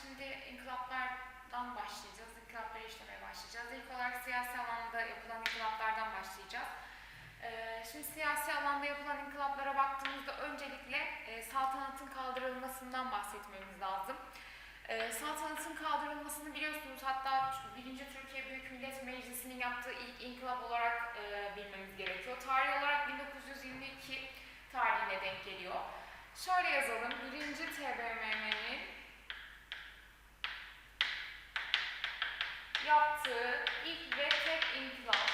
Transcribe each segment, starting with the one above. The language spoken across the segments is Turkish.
Şimdi inkılaplardan başlayacağız. İnkılapları işlemeye başlayacağız. İlk olarak siyasi alanda yapılan inkılaplardan başlayacağız. Ee, şimdi siyasi alanda yapılan inkılaplara baktığımızda öncelikle e, saltanatın kaldırılmasından bahsetmemiz lazım. E, saltanatın kaldırılmasını biliyorsunuz hatta 1. Türkiye Büyük Millet Meclisi'nin yaptığı ilk inkılap olarak e, bilmemiz gerekiyor. Tarih olarak 1922 tarihine denk geliyor. Şöyle yazalım. 1. TBMM'nin yaptığı ilk ve tek inkılap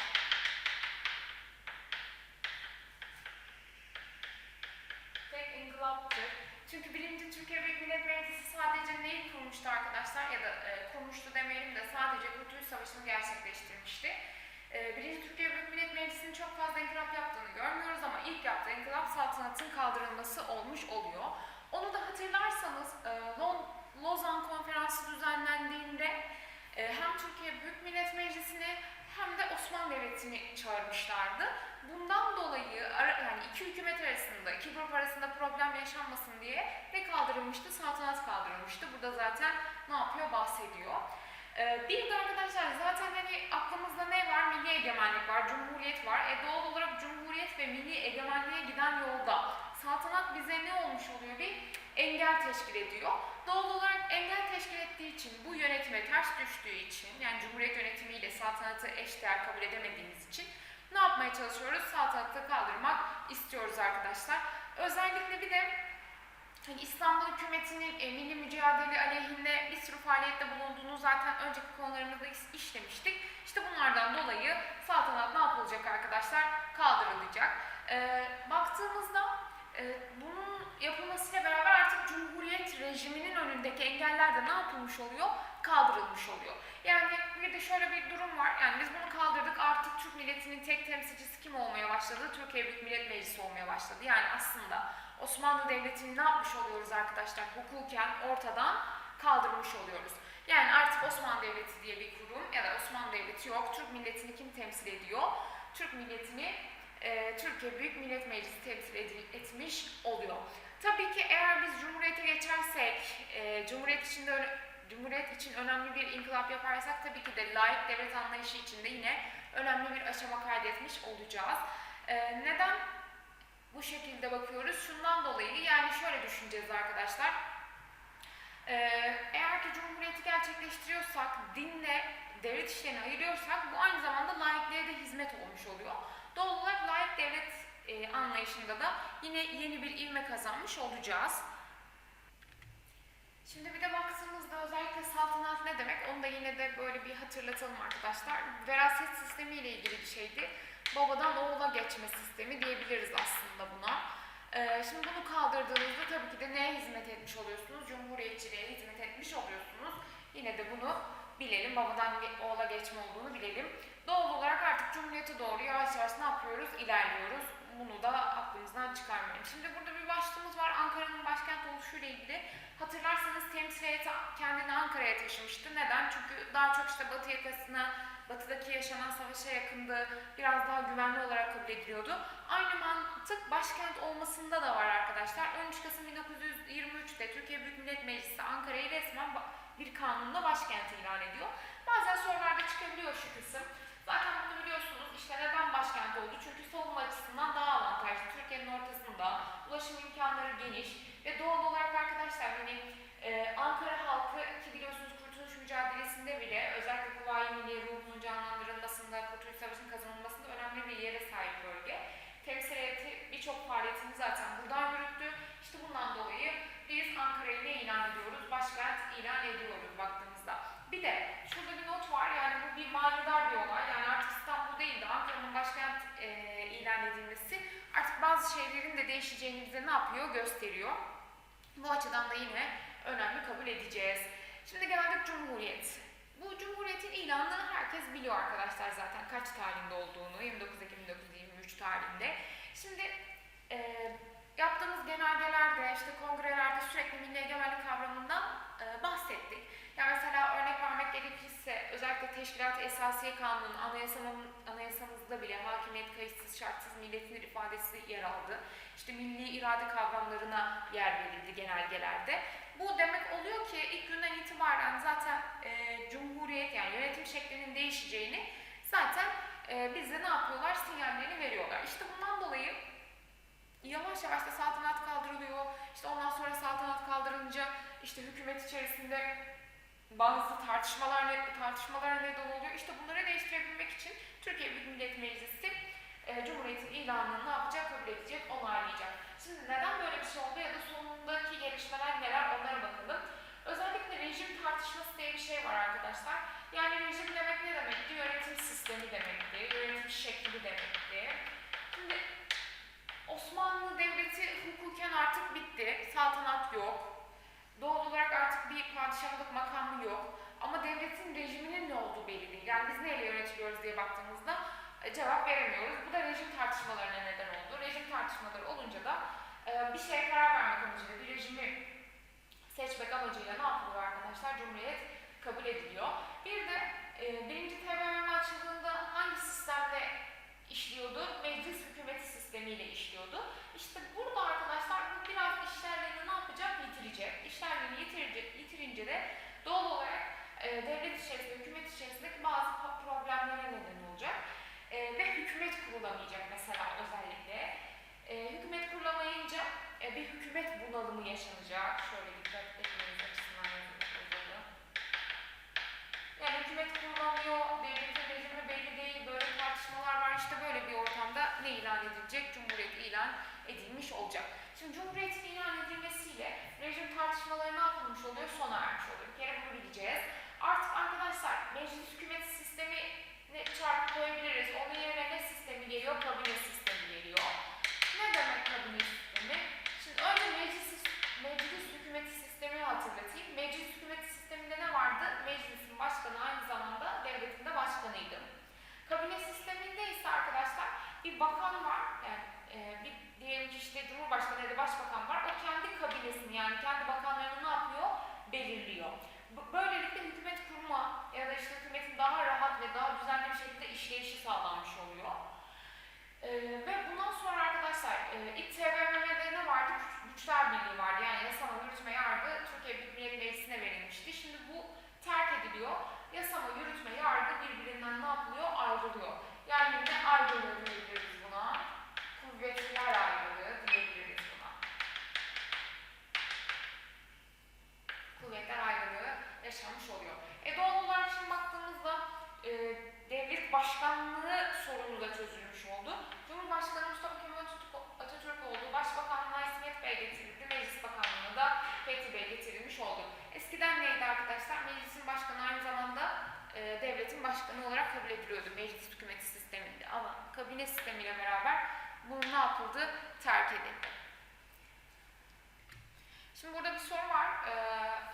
tek inkılaptır. Çünkü 1. Türkiye Büyük Millet Meclisi sadece neyi kurmuştu arkadaşlar ya da e, kurmuştu demeyelim de sadece Kurtuluş Savaşı'nı gerçekleştirmişti. E, 1. Türkiye Büyük Millet Meclisi'nin çok fazla inkılap yaptığını görmüyoruz ama ilk yaptığı inkılap saltanatın kaldırılması olmuş oluyor. Onu da hatırlarsanız e, Lon- Lozan Konferansı düzenlendiğinde e, hem Türkiye Büyük Millet Meclisi'ni hem de Osmanlı Devleti'ni çağırmışlardı. Bundan dolayı yani iki hükümet arasında, iki grup arasında problem yaşanmasın diye ne kaldırılmıştı? Saltanat kaldırılmıştı. Burada zaten ne yapıyor? Bahsediyor. Ee, bir de arkadaşlar zaten hani aklımızda ne var? Milli egemenlik var, cumhuriyet var. E doğal olarak cumhuriyet ve milli egemenliğe giden yolda saltanat bize ne olmuş oluyor? Bir engel teşkil ediyor. Doğal olarak engel teşkil ettiği için, bu yönetime ters düştüğü için, yani cumhuriyet yönetimiyle saltanatı eşdeğer kabul edemediğimiz için ne yapmaya çalışıyoruz? Saltanatı kaldırmak istiyoruz arkadaşlar. Özellikle bir de hani İstanbul hükümetinin e, milli mücadele aleyhinde bir sürü faaliyette bulunduğunu zaten önceki konularımızda işlemiştik. İşte bunlardan dolayı saltanat ne yapılacak arkadaşlar? Kaldırılacak. Ee, baktığımızda e, bunun yapılmasıyla beraber artık Cumhuriyet rejiminin önündeki engeller de ne yapılmış oluyor? Kaldırılmış oluyor. Yani bir de şöyle bir durum var. Yani biz bunu kaldırdık artık Türk milletinin tek temsilcisi kim olmaya başladı? Türkiye Büyük Millet Meclisi olmaya başladı. Yani aslında Osmanlı Devleti'ni ne yapmış oluyoruz arkadaşlar? Hukuken ortadan kaldırmış oluyoruz. Yani artık Osmanlı Devleti diye bir kurum ya da Osmanlı Devleti yok. Türk milletini kim temsil ediyor? Türk milletini e, Türkiye Büyük Millet Meclisi temsil etmiş oluyor. Tabii ki eğer biz Cumhuriyet'e geçersek, e, Cumhuriyet içinde Cumhuriyet için önemli bir inkılap yaparsak tabii ki de layık devlet anlayışı içinde yine önemli bir aşama kaydetmiş olacağız. E, neden bu şekilde bakıyoruz? Şundan dolayı yani şöyle düşüneceğiz arkadaşlar. E, eğer ki Cumhuriyeti gerçekleştiriyorsak, dinle devlet işlerini ayırıyorsak bu aynı zamanda laikliğe de hizmet olmuş oluyor. Doğal olarak layık devlet e, anlayışında da yine yeni bir ivme kazanmış olacağız. Şimdi bir de baktığımızda özellikle saltanat ne demek onu da yine de böyle bir hatırlatalım arkadaşlar. Veraset sistemi ile ilgili bir şeydi. Babadan oğula geçme sistemi diyebiliriz aslında buna. Ee, şimdi bunu kaldırdığınızda tabii ki de neye hizmet etmiş oluyorsunuz? Cumhuriyetçiliğe hizmet etmiş oluyorsunuz. Yine de bunu bilelim, babadan oğula geçme olduğunu bilelim. Doğal olarak artık Cumhuriyet'e doğru yavaş yavaş ne yapıyoruz? İlerliyoruz. Bunu da aklımızdan çıkarmayalım. Şimdi burada bir başlığımız var. Ankara'nın başkent oluşuyla ilgili. Hatırlarsanız temsil heyeti kendini Ankara'ya taşımıştı. Neden? Çünkü daha çok işte batı yakasına, batıdaki yaşanan savaşa yakındı. Biraz daha güvenli olarak kabul ediliyordu. Aynı mantık başkent olmasında da var arkadaşlar. 13 Kasım 1923'te Türkiye Büyük Millet Meclisi Ankara'yı resmen bir kanunla başkent ilan ediyor. Bazen sorularda çıkabiliyor şu kısım. Zaten bunu biliyorsunuz. İşte neden başkent oldu? Çünkü savunma açısından daha avantajlı. Türkiye'nin ortasında ulaşım imkanları geniş ve doğal olarak arkadaşlar hani e, Ankara halkı ki biliyorsunuz Kurtuluş mücadelesinde bile özellikle Kuvayi Milliye ruhunun canlandırılmasında, Kurtuluş Savaşı'nın kazanılmasında önemli bir yere sahip bölge. Temsil heyeti birçok faaliyetini zaten buradan yürüttü. İşte bundan dolayı biz Ankara'yı ne ilan ediyoruz? Başkent ilan ediyoruz baktığımızda. Bir de şurada bir not var yani bu bir manidar bir olay. Yani artık İstanbul değil de Ankara'nın başkent e, ilan edilmesi artık bazı şeylerin de değişeceğini bize ne yapıyor? Gösteriyor. Bu açıdan da yine önemli kabul edeceğiz. Şimdi geldik Cumhuriyet. Bu Cumhuriyet'in ilanını herkes biliyor arkadaşlar zaten kaç tarihinde olduğunu. 29 Ekim 1923 tarihinde. Şimdi e, yaptığımız genelgelerde, işte kongrelerde sürekli milli egemenlik kavramından e, bahsettik. Yani mesela örnek vermek gerekirse özellikle Teşkilat Esasiye Kanunu'nun anayasamın, anayasamızda bile hakimiyet kayıtsız şartsız milletinir ifadesi yer aldı. İşte milli irade kavramlarına yer verildi genelgelerde. Bu demek oluyor ki ilk günden itibaren yani yönetim şeklinin değişeceğini zaten e, bize ne yapıyorlar? Sinyallerini veriyorlar. İşte bundan dolayı yavaş yavaş da saltanat. İşte ondan sonra saltanat kaldırılınca işte hükümet içerisinde bazı tartışmalar tartışmalara neden oluyor. İşte bunları değiştirebilmek için Türkiye Büyük Millet Meclisi e, Cumhuriyet'in ilanını ne yapacak? Kabul edecek, onaylayacak. Şimdi neden böyle bir şey oldu ya da sonundaki gelişmeler neler onlara bakalım. Özellikle rejim tartışması diye bir şey var arkadaşlar. Yani rejim demek ne demekti? Yönetim sistemi demekti, yönetim şekli demekti. Osmanlı Devleti hukuken artık bitti, saltanat yok. Doğal olarak artık bir padişahlık makamı yok. Ama devletin rejiminin ne olduğu belli değil. Yani biz neyle yönetiliyoruz diye baktığımızda e, cevap veremiyoruz. Bu da rejim tartışmalarına neden oldu. Rejim tartışmaları olunca da e, bir şeye karar vermek amacıyla, bir rejimi seçmek amacıyla ne yapılıyor arkadaşlar? Cumhuriyet kabul ediliyor. Bir de e, birinci TBMM açıldığında hangi sistemle işliyordu? Meclis hükümeti sistemiyle işliyordu. İşte burada arkadaşlar bu biraz işlerlerini ne yapacak? Yitirecek. İşlerlerini yitirince, yitirince de doğal olarak e, devlet içerisinde, hükümet içerisindeki bazı problemlere neden olacak. E, ve hükümet kurulamayacak mesela özellikle. E, hükümet kurulamayınca e, bir hükümet bunalımı yaşanacak. Şöyle dikkat etmeniz açısından. Yani hükümet kurulamıyor, devletin rejimi belli değil, böyle tartışmalar var. İşte böyle bir ortamda ne ilan edilecek? Cumhuriyet ilan edilmiş olacak. Şimdi Cumhuriyet'in ilan edilmesiyle rejim tartışmaları ne yapılmış oluyor? Sona ermiş oluyor. Bir kere bunu bileceğiz. Artık arkadaşlar meclis hükümet sistemi ne çarpı koyabiliriz. Onun yerine ne sistemi geliyor? Kabine sistemi geliyor. Ne demek kabine sistemi? Şimdi önce meclis, meclis hükümeti sistemini hatırlatayım. Meclis hükümeti sisteminde ne vardı? Meclisin başkanı aynı zamanda devletin de başkanıydı. Kabine sisteminde ise arkadaşlar bakan var. Yani e, bir diyelim ki işte Cumhurbaşkanı ya da Başbakan var. O kendi kabinesini yani kendi bakanlarını ne yapıyor? Belirliyor. Böylelikle hükümet kurma ya da işte hükümetin daha rahat ve daha düzenli bir şekilde işleyişi sağlanmış oluyor. Ee, ve bundan sonra arkadaşlar e, ilk TBMM'de ne vardı? Güç- Güçler Birliği vardı. Yani yasama, yürütme, yargı Türkiye Büyük Millet Meclisi'ne verilmişti. Şimdi bu terk ediliyor. Yasama, yürütme, yargı birbirinden ne yapılıyor? Ayrılıyor. Yani ne ayrılığı diyebiliriz buna? Kuvvetler ayrılığı diyebiliriz buna. Kuvvetler ayrılığı yaşanmış oluyor. E doğal olarak şimdi baktığımızda e, devlet başkanlığı sorunu da çözülmüş oldu. Cumhurbaşkanı Mustafa Kemal Atatürk- oldu. Başbakanlığa İsmet Bey getirildi. Meclis Bakanlığı'na da Fethi Bey getirilmiş oldu. Eskiden neydi arkadaşlar? Meclisin başkanı aynı zamanda e, devletin başkanı olarak kabul ediliyordu meclis hükümeti sisteminde. Ama kabine sistemiyle beraber bu ne yapıldı? Terk edildi. Şimdi burada bir soru var. Ee,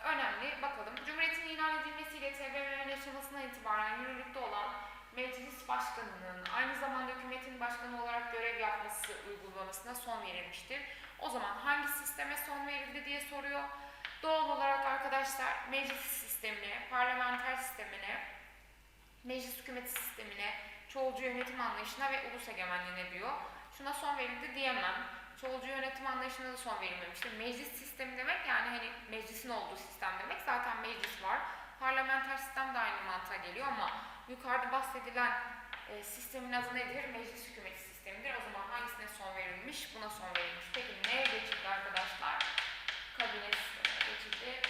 önemli. Bakalım. Cumhuriyetin ilan edilmesiyle TBMM'nin aşamasına itibaren yürürlükte olan meclis başkanının aynı zamanda hükümetin başkanı olarak görev yapması uygulamasına son verilmiştir. O zaman hangi sisteme son verildi diye soruyor. Doğal olarak arkadaşlar meclis sistemine, parlamenter sistemine, meclis hükümeti sistemine, çoğulcu yönetim anlayışına ve ulus egemenliğine diyor. Şuna son verildi diyemem. Çoğulcu yönetim anlayışına da son verilmemiştir. Meclis sistemi demek yani hani meclisin olduğu sistem demek. Zaten meclis var. Parlamenter sistem de aynı mantığa geliyor ama yukarıda bahsedilen e, sistemin adı nedir? Meclis hükümeti sistemidir. O zaman hangisine son verilmiş? Buna son verilmiş. Peki neye geçildi arkadaşlar? Kabine sistemine geçildi.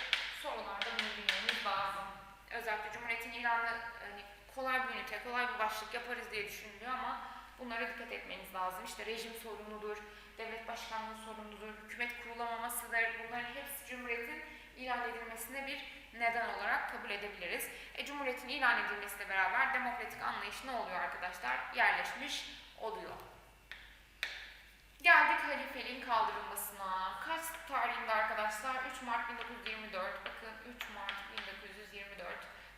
Sorularda bunu bilmemiz lazım. Özellikle Cumhuriyet'in ilanı hani kolay bir ünite, kolay bir başlık yaparız diye düşünülüyor ama bunlara dikkat etmeniz lazım. İşte rejim sorunudur, devlet başkanlığı sorunudur, hükümet kurulamamasıdır. Bunların hepsi Cumhuriyet'in ilan edilmesine bir neden olarak kabul edebiliriz. E, Cumhuriyet'in ilan edilmesiyle beraber demokratik anlayış ne oluyor arkadaşlar? Yerleşmiş oluyor. Geldik halifeliğin kaldırılmasına. Kaç tarihinde arkadaşlar? 3 Mart 1924. Bakın 3 Mart 1924.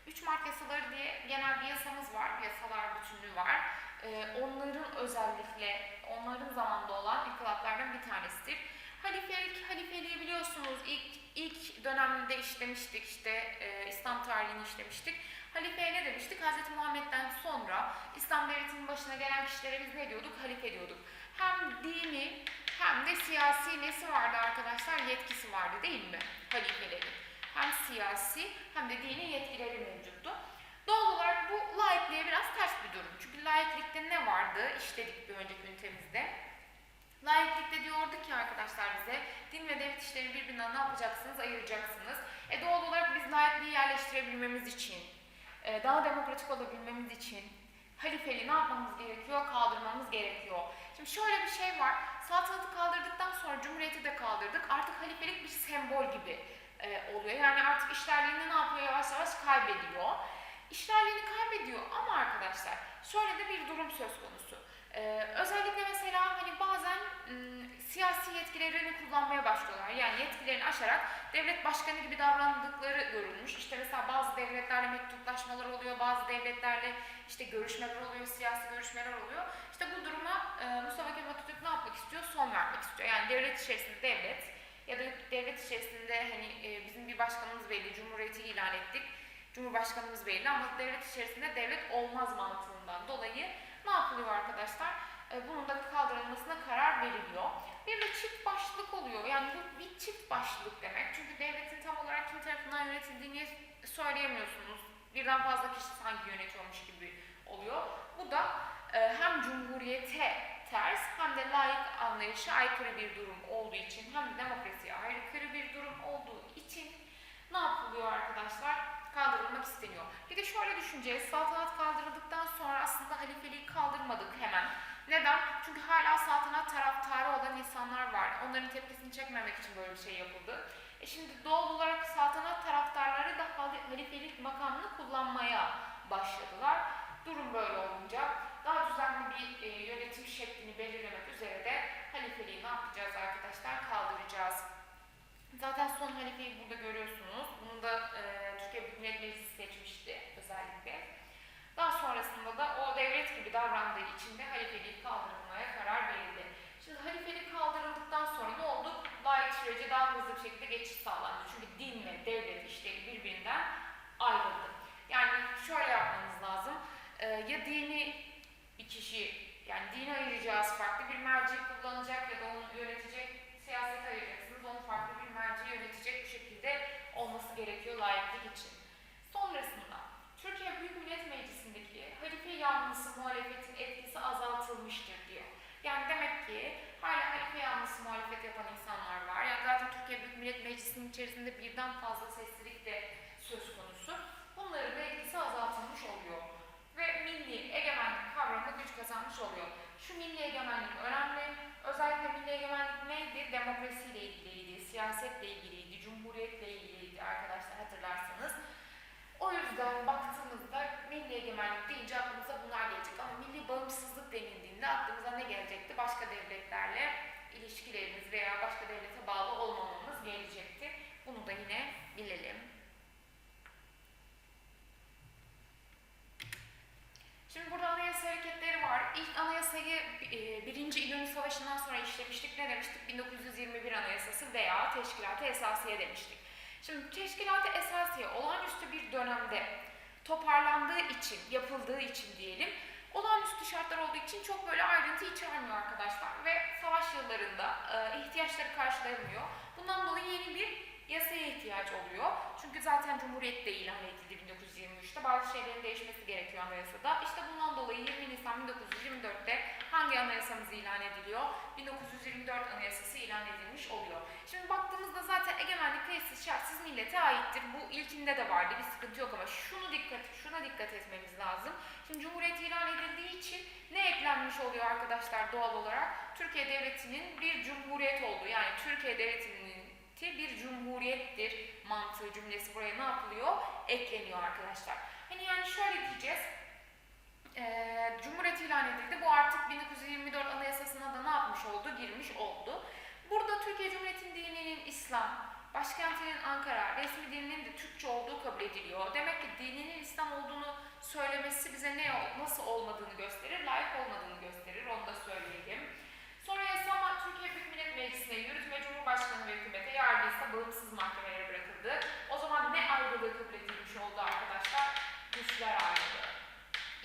3 Mart yasaları diye genel bir yasamız var. Yasalar bütünlüğü var. Ee, onların özellikle, onların zamanında olan inkılaplardan bir tanesidir. Halifelik, halifeliği biliyorsunuz ilk ilk dönemde işlemiştik işte e, İslam tarihini işlemiştik. Halifeye ne demiştik? Hz. Muhammed'den sonra İslam devletinin başına gelen kişilere biz ne diyorduk? Halife diyorduk. Hem dini hem de siyasi nesi vardı arkadaşlar? Yetkisi vardı değil mi? Halifelerin. Hem siyasi hem de dini yetkileri mevcuttu. Bu laikliğe biraz ters bir durum. Çünkü laiklikte ne vardı? İşledik bir önceki ünitemizde. Laiklikte diyordu ki arkadaşlar bize din ve devlet işlerini birbirinden ne yapacaksınız? Ayıracaksınız. E doğal olarak biz laikliği yerleştirebilmemiz için, e, daha demokratik olabilmemiz için halifeliği ne yapmamız gerekiyor? Kaldırmamız gerekiyor. Şimdi şöyle bir şey var. Saltanatı kaldırdıktan sonra cumhuriyeti de kaldırdık. Artık halifelik bir sembol gibi e, oluyor. Yani artık işlerliğini ne yapıyor? Yavaş yavaş kaybediyor. İşlerliğini kaybediyor ama arkadaşlar şöyle de bir durum söz konusu. Ee, özellikle mesela hani bazen ım, siyasi yetkilerini kullanmaya başlıyorlar. Yani yetkilerini aşarak devlet başkanı gibi davrandıkları görülmüş. İşte mesela bazı devletlerle mektuplaşmalar oluyor, bazı devletlerle işte görüşmeler oluyor, siyasi görüşmeler oluyor. İşte bu duruma e, Mustafa Kemal Atatürk ne yapmak istiyor? Son vermek istiyor. Yani devlet içerisinde devlet ya da devlet içerisinde hani e, bizim bir başkanımız belli, cumhuriyeti ilan ettik. Cumhurbaşkanımız belli ama devlet içerisinde devlet olmaz mantığından dolayı ne yapılıyor arkadaşlar? E, bunun da kaldırılmasına karar veriliyor. Bir de çift başlılık oluyor. Yani bu bir çift başlılık demek. Çünkü devletin tam olarak kim tarafından yönetildiğini söyleyemiyorsunuz. Birden fazla kişi sanki yönetiyormuş gibi oluyor. Bu da e, hem cumhuriyete ters hem de layık anlayışa aykırı bir durum olduğu için hem de demokrasiye aykırı bir durum olduğu için ne yapılıyor arkadaşlar? Kaldırılmak isteniyor. Bir de şöyle düşüneceğiz. Saltanat kaldırıldıktan sonra aslında halifeliği kaldırmadık hemen. Neden? Çünkü hala saltanat taraftarı olan insanlar var. Onların tepkisini çekmemek için böyle bir şey yapıldı. E şimdi doğal olarak saltanat taraftarları da hali- halifelik makamını kullanmaya başladılar. Durum böyle olunca daha düzenli bir e, yönetim şeklini belirlemek üzere de halifeliği ne yapacağız arkadaşlar? Kaldıracağız. Zaten son halifeyi burada görüyorsunuz. Bunu da e, Türkiye Büyük Millet Meclisi seçmişti özellikle. Daha sonrasında da o devlet gibi davrandığı için de halifeliği kaldırılmaya karar verildi. Şimdi halifelik kaldırıldıktan sonra ne oldu? Layık sürece daha hızlı bir şekilde geçiş sağlandı. Çünkü din ve devlet işleri birbirinden ayrıldı. Yani şöyle yapmanız lazım. E, ya dini bir kişi, yani dini ayıracağız, farklı bir merci kullanacak ya da onu yönetecek siyaset ayıracaksınız. Onu farklı bir merci yönetecek bu şekilde olması gerekiyor layıklık için. Sonrasında Türkiye Büyük Millet Meclisi'ndeki halife yanlısı muhalefetin etkisi azaltılmıştır diyor. Yani demek ki hala halife yanlısı muhalefet yapan insanlar var. Yani zaten Türkiye Büyük Millet Meclisi'nin içerisinde birden fazla seslilik de söz konusu. Bunların da etkisi azaltılmış oluyor. Ve milli egemenlik kavramı güç kazanmış oluyor. Şu milli egemenlik önemli. Özellikle milli egemenlik neydi? Demokrasiyle ilgiliydi, siyasetle ilgiliydi, cumhuriyetle ilgiliydi arkadaşlar hatırlarsanız. O yüzden baktığımızda milli egemenlik deyince aklımıza bunlar gelecek. Ama milli bağımsızlık denildiğinde aklımıza ne gelecekti? Başka devletlerle ilişkilerimiz veya başka devlete bağlı olmamamız gelecekti. Bunu da yine bilelim. Şimdi burada anayasa hareketleri var. İlk anayasayı e, Birinci İnönü Savaşı'ndan sonra işlemiştik. Ne demiştik? 1921 Anayasası veya Teşkilat-ı Esasiye demiştik. Şimdi Teşkilat-ı Esasiye olağanüstü bir dönemde toparlandığı için, yapıldığı için diyelim, olağanüstü şartlar olduğu için çok böyle ayrıntı içermiyor arkadaşlar ve savaş yıllarında e, ihtiyaçları karşılayamıyor. Bundan dolayı yeni bir yasaya ihtiyaç oluyor. Çünkü zaten Cumhuriyet de ilan edildi 1923'te. Bazı şeylerin değişmesi gerekiyor anayasada. İşte bundan dolayı 20 Nisan 1924'te hangi anayasamız ilan ediliyor? 1924 Anayasası ilan edilmiş oluyor. Şimdi baktığımızda zaten egemenlik tesis şartsız millete aittir. Bu ilkinde de vardı. Bir sıkıntı yok ama şunu dikkat, şuna dikkat etmemiz lazım. Şimdi Cumhuriyet ilan edildiği için ne eklenmiş oluyor arkadaşlar doğal olarak? Türkiye Devleti'nin bir cumhuriyet olduğu yani Türkiye Devleti'nin bir cumhuriyettir mantığı cümlesi buraya ne yapılıyor? Ekleniyor arkadaşlar. Hani yani şöyle diyeceğiz. Eee Cumhuriyet ilan edildi. Bu artık 1924 Anayasası'na da ne yapmış oldu? Girmiş oldu. Burada Türkiye Cumhuriyeti'nin dininin İslam, başkentinin Ankara, resmi dininin de Türkçe olduğu kabul ediliyor. Demek ki dininin İslam olduğunu söylemesi bize ne nasıl olmadığını gösterir, layık olmadığını gösterir. Onu da söyleyelim. Sonra yasama Türkiye Büyük Millet Meclisi'ne, yürütme Cumhurbaşkanı ve hükümete, yargı ise bağımsız mahkemelere bırakıldı. O zaman ne ayrılığı kabul edilmiş oldu arkadaşlar? Güçler ayrılığı.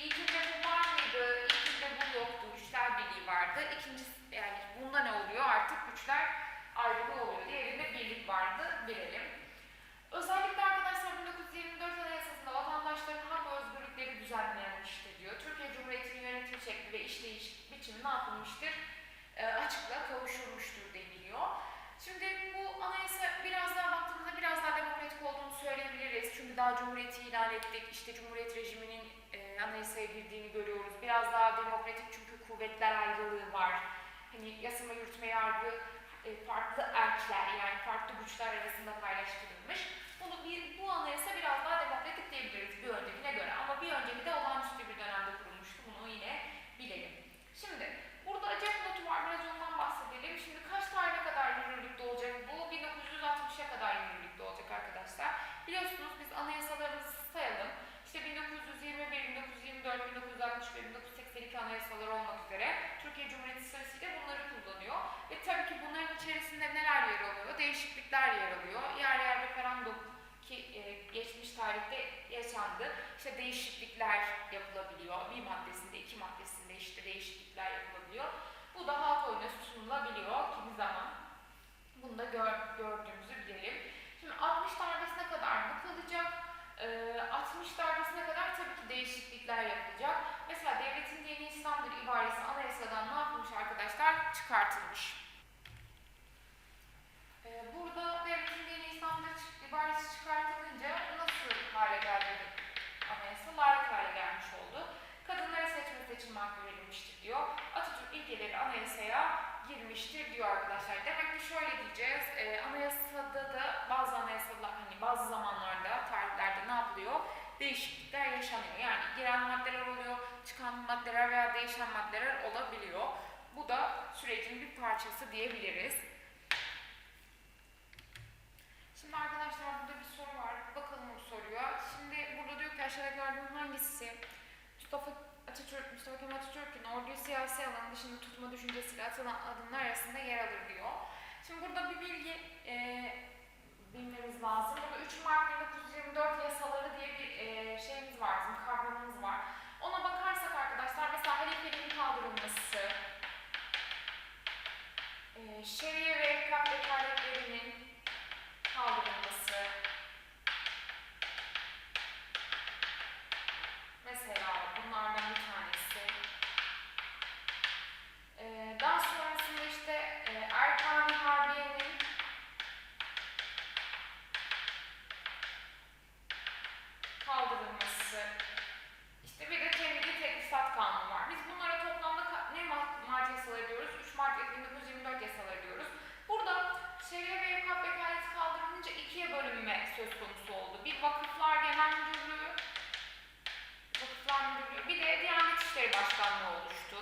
İlkinde bu var mıydı? İlkinde bu yoktu. Güçler birliği vardı. İkincisi yani bunda ne oluyor? Artık güçler ayrılığı oluyor. Diğerinde birlik vardı. Bilelim. Özellikle arkadaşlar 1924 Anayasası'nda vatandaşların hak özgürlükleri düzenlenmiştir diyor. Türkiye Cumhuriyeti'nin yönetim şekli ve işleyiş biçimi ne yapılmıştır? Ee, e, açıkla kavuşulmuştur deniliyor. Şimdi bu anayasa biraz daha ilan ettik. İşte Cumhuriyet rejiminin e, anayasaya girdiğini görüyoruz. Biraz daha demokratik çünkü kuvvetler ayrılığı var. Hani yasama, yürütme, yargı e, farklı erkler yani farklı güçler arasında paylaştırılmış. Bunu bir, bu anayasa biraz daha demokratik diyebiliriz bir öncekine göre. Ama bir önceki de olağanüstü bir dönemde kurulmuştu. Bunu yine bilelim. Şimdi burada cep notu var. Biraz ondan bahsedelim. Şimdi kaç tarihine kadar yürürlükte olacak bu? 1960'a kadar yürürlükte olacak arkadaşlar. Biliyorsunuz biz anayasalarımızı sayalım. İşte 1921, 1924, 1960 ve 1982 anayasaları olmak üzere Türkiye Cumhuriyeti sırasıyla bunları kullanıyor. Ve tabii ki bunların içerisinde neler yer alıyor? Değişiklikler yer alıyor. Yer yer referandum ki e, geçmiş tarihte yaşandı. İşte değişiklikler yapılabiliyor. Bir maddesinde, iki maddesinde işte değişiklikler yapılabiliyor. Bu da halk oyuna sunulabiliyor kimi zaman. Bunu da gör, gördüğümüzü bilelim. Şimdi 60 darbesine kadar bu kalacak. Ee, 60 darbesine kadar tabii ki değişiklikler yapılacak. Mesela devletin dini İslam'dır ibaresi anayasadan ne yapılmış arkadaşlar? Çıkartılmış. Ee, burada devletin dini çık- ibaresi çıkartılınca nasıl hale geldi anayasa? Layık hale gelmiş oldu. Kadınlara seçme seçilme hakkı verilmiştir diyor. Atatürk ilkeleri anayasaya girmiştir diyor arkadaşlar. Demek ki şöyle diyeceğiz. E, anayasada da bazı anayasalar hani bazı zamanlarda, tarihlerde ne yapılıyor? Değişiklikler yaşanıyor. Yani giren maddeler oluyor, çıkan maddeler veya değişen maddeler olabiliyor. Bu da sürecin bir parçası diyebiliriz. Şimdi arkadaşlar burada bir soru var. Bakalım bu soruya. Şimdi burada diyor ki aşağıdakilerden hangisi Mustafa Atatürk, Mustafa Kemal Atatürk'ün orduyu siyasi alan dışında tutma düşüncesiyle atılan adımlar arasında yer alır diyor. Şimdi burada bir bilgi e, bilmemiz lazım. Burada 3 Mart 1924 yasaları diye bir e, şeyimiz var, bizim kavramımız var. Ona bakarsak arkadaşlar mesela halifeliğin kaldırılması, e, şeriye ve evkaf vekaletlerinin Diyanet İşleri Başkanlığı oluştu.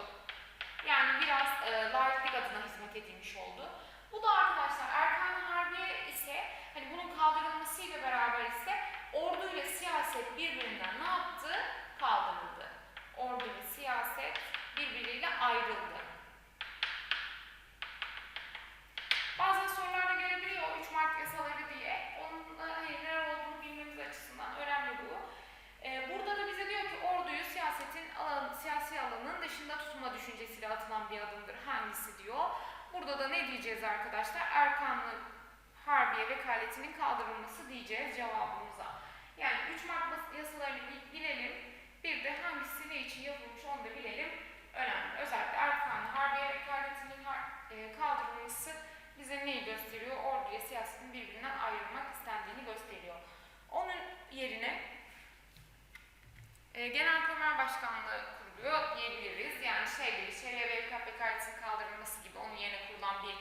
Yani biraz e, laiklik adına hizmet edilmiş oldu. Bu da arkadaşlar Erkan-ı Harbiye ise hani bunun kaldırılmasıyla beraber ise ordu ile siyaset birbirinden ne yaptı? Kaldırıldı. Ordu ve siyaset birbiriyle ayrıldı. Bazen sorularda gelebiliyor 3 Mart yasaları diye. Onun da hani neler olduğunu bilmemiz açısından önemli bu. Ee, burada da bize diyor ki orduyu siyasetin alan, siyasi alanın dışında tutma atılan bir adımdır. Hangisi diyor. Burada da ne diyeceğiz arkadaşlar? Erkanlı Harbiye vekaletinin kaldırılması diyeceğiz cevabımıza. Yani 3 Mart bas- yasalarını bil- bilelim. Bir de hangisi ne için yapılmış onu da bilelim. Önemli. Özellikle Erkanlı Harbiye vekaletinin e, kaldırılması bize neyi gösteriyor? Orduya siyasetin birbirinden ayrılmak istendiğini gösteriyor. Onun yerine e, Genelkurmay Başkanlığı kuruluyor diyebiliriz. Yani şey gibi, evkaf vekaletinin kaldırılması gibi onun yerine kurulan bir